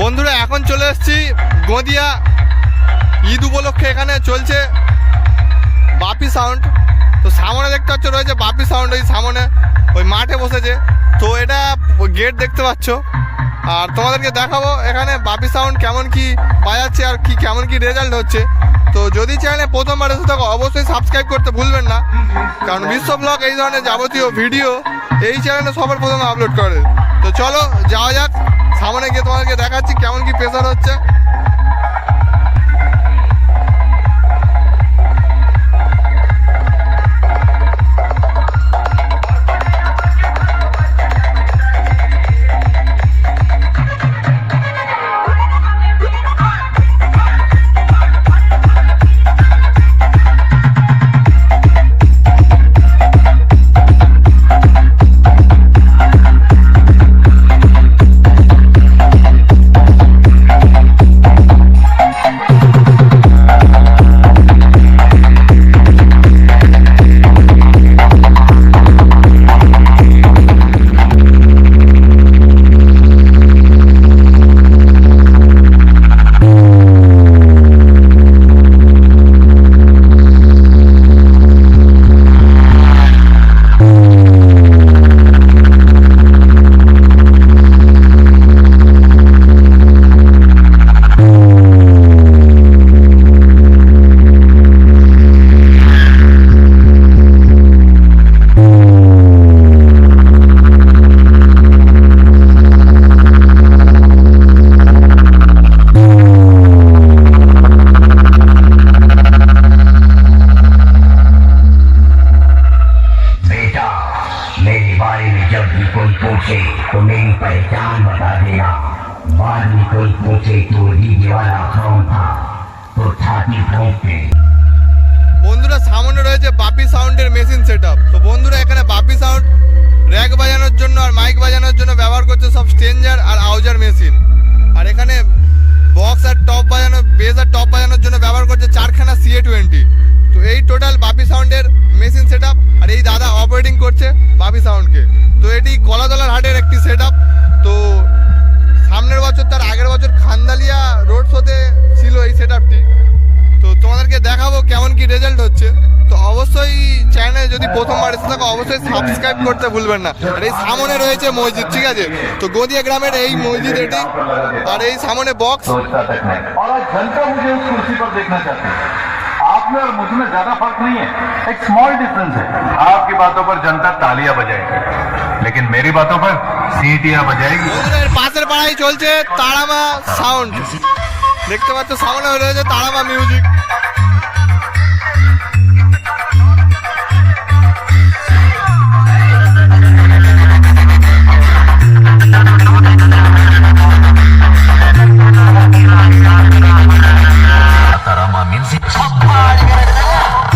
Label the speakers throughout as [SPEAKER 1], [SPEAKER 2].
[SPEAKER 1] বন্ধুরা, এখন চলে এসেছি গদিয়া ঈদ উপলক্ষে এখানে চলছে বাপি সাউন্ড। তো সামনে দেখতে পাচ্ছ, রয়েছে বাপি সাউন্ড ওই সামনে, ওই মাঠে বসেছে। তো এটা গেট দেখতে পাচ্ছ। আর তোমাদেরকে দেখাবো এখানে বাপি সাউন্ড কেমন কি বাজাচ্ছে আর কি কেমন কি রেজাল্ট হচ্ছে। তো যদি চ্যানেলে প্রথমবার এসে থাকো, অবশ্যই সাবস্ক্রাইব করতে ভুলবেন না। কারণ বিশ্ব ব্লগ এই ধরনের যাবতীয় ভিডিও এই চ্যানেলে সবার প্রথমে আপলোড করে। তো চলো, যাওয়া যাক। সামনে গিয়ে তোমাকে দেখাচ্ছি কেমন কি প্রেশার হচ্ছে।
[SPEAKER 2] बारे में जब भी कोई पूछे तो मेरी पहचान बता देना बाद में कोई पूछे कि वो डीजे वाला कौन था तो छाती ठोक के
[SPEAKER 1] বন্ধুরা সামনে রয়েছে বাপি সাউন্ডের মেশিন সেট তো বন্ধুরা এখানে বাপি সাউন্ড র্যাক বাজানোর জন্য আর মাইক বাজানোর জন্য ব্যবহার করছে সব স্টেঞ্জার আর আউজার মেশিন আর এখানে বক্স আর টপ বাজানো বেস আর টপ বাজানোর জন্য ব্যবহার করছে চারখানা সিএ টোয়েন্টি তো এই টোটাল বাপি সাউন্ডের মেশিন সেট আর এই দাদা অপারেটিং করছে বাপি সাউন্ডকে। তো এটি কলাতলার হাটের একটি সেট তো সামনের বছর তার আগের বছর খান্দালিয়া রোড শোতে ছিল এই সেট তো তোমাদেরকে দেখাবো কেমন কি রেজাল্ট হচ্ছে। তো অবশ্যই চ্যানেলে যদি প্রথমবার এসে থাকো, অবশ্যই সাবস্ক্রাইব করতে ভুলবেন না। আর এই সামনে রয়েছে মসজিদ, ঠিক আছে? তো গদিয়া গ্রামের এই মসজিদ এটি। আর এই সামনে বক্স
[SPEAKER 3] आप में और मुझ में ज्यादा फर्क नहीं है एक स्मॉल डिफरेंस है आपकी बातों पर जनता तालियां बजाएगी लेकिन मेरी बातों पर सीटियां बजाएगी
[SPEAKER 1] বন্ধুরা এর পাশের পাড়ায় চলছে তারামা সাউন্ড দেখতে পাচ্ছ সামনে রয়েছে তারামা মিউজিক
[SPEAKER 2] Tarama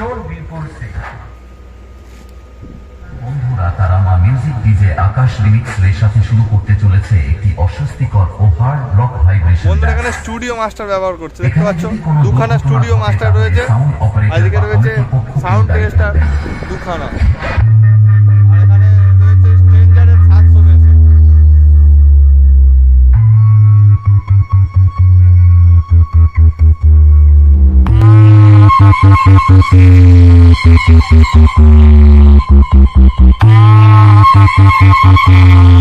[SPEAKER 3] কিশোর বীরপুর
[SPEAKER 4] বন্ধুরা তারা মা মিউজিক ডিজে আকাশ লিমিক্স এর সাথে শুরু করতে চলেছে একটি অস্বস্তিকর ও হার্ড রক ভাইব্রেশন
[SPEAKER 1] বন্ধুরা এখানে স্টুডিও মাস্টার ব্যবহার করছে। দেখতে পাচ্ছ? দুখানা স্টুডিও মাস্টার রয়েছে। আর এদিকে রয়েছে সাউন্ড টেস্টার দুখানা।
[SPEAKER 5] Thank you.